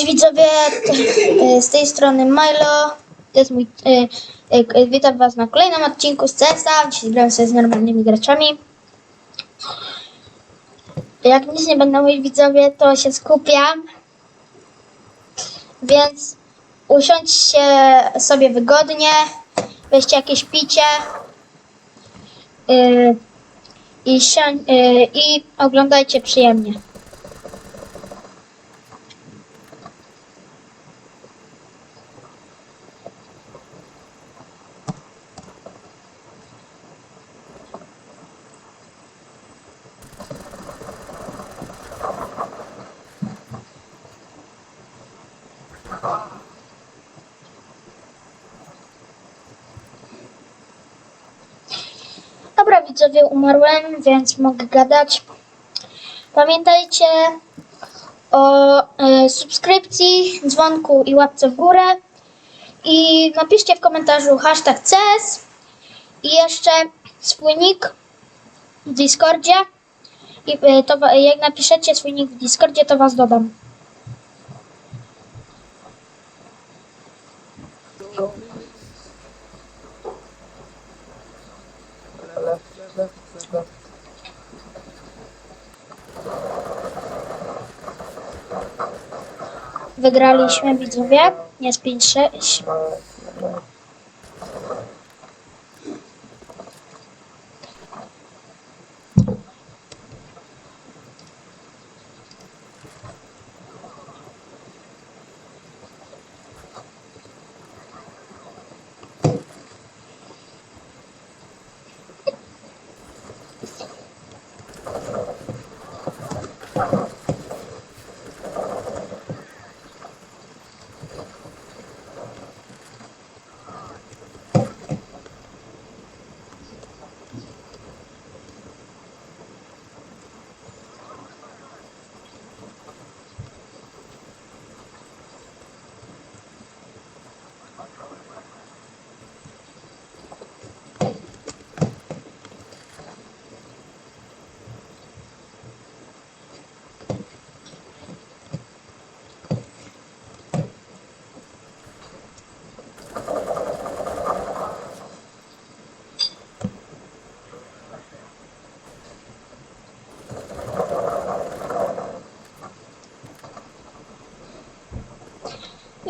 Cześć widzowie, z tej strony Milo. To jest mój. e, e, Witam Was na kolejnym odcinku z CS-a. Dzisiaj gram sobie z normalnymi graczami. Jak nic nie będą mówić widzowie, to się skupiam. Więc usiądźcie sobie wygodnie, weźcie jakieś picie e, i, e, i oglądajcie przyjemnie. Dobra, widzowie, umarłem, więc mogę gadać. Pamiętajcie o e, subskrypcji, dzwonku i łapce w górę. I napiszcie w komentarzu hashtag CS i jeszcze swój nick w Discordzie. I e, to, jak napiszecie swój nick w Discordzie, to was dodam. Wygraliśmy widzowie. Jest 5-6.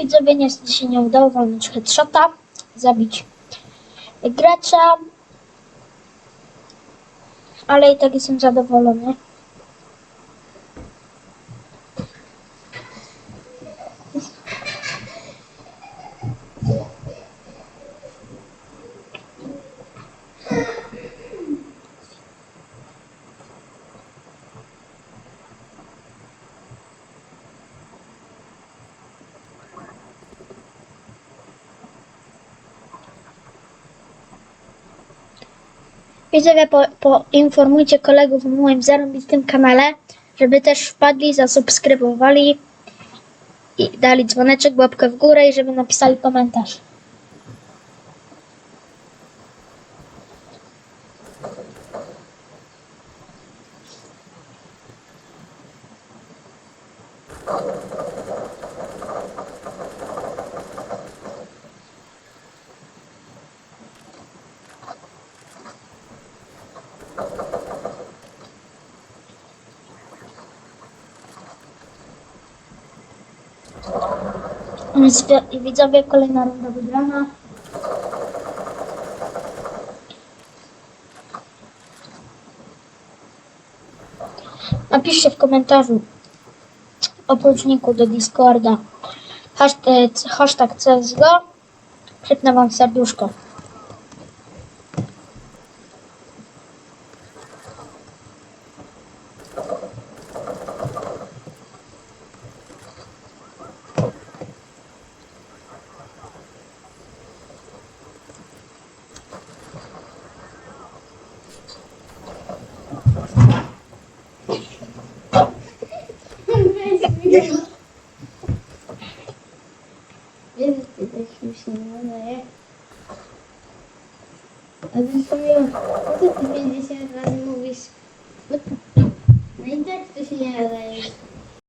Widzowie niestety się nie udało walnąć headshota, zabić gracza, ale i tak jestem zadowolony. Widzowie, po, poinformujcie kolegów o moim zarobistym kanale, żeby też wpadli, zasubskrybowali i dali dzwoneczek, łapkę w górę i żeby napisali komentarz. Widzowie, kolejna runda wygrana. Napiszcie w komentarzu opróczniku do Discorda hashtag, hashtag CSGO. Przypnę wam serduszko. Verin сильно, А зачем я? Вот это 50 раз могу. Вот. Найдет, что сильно нравится.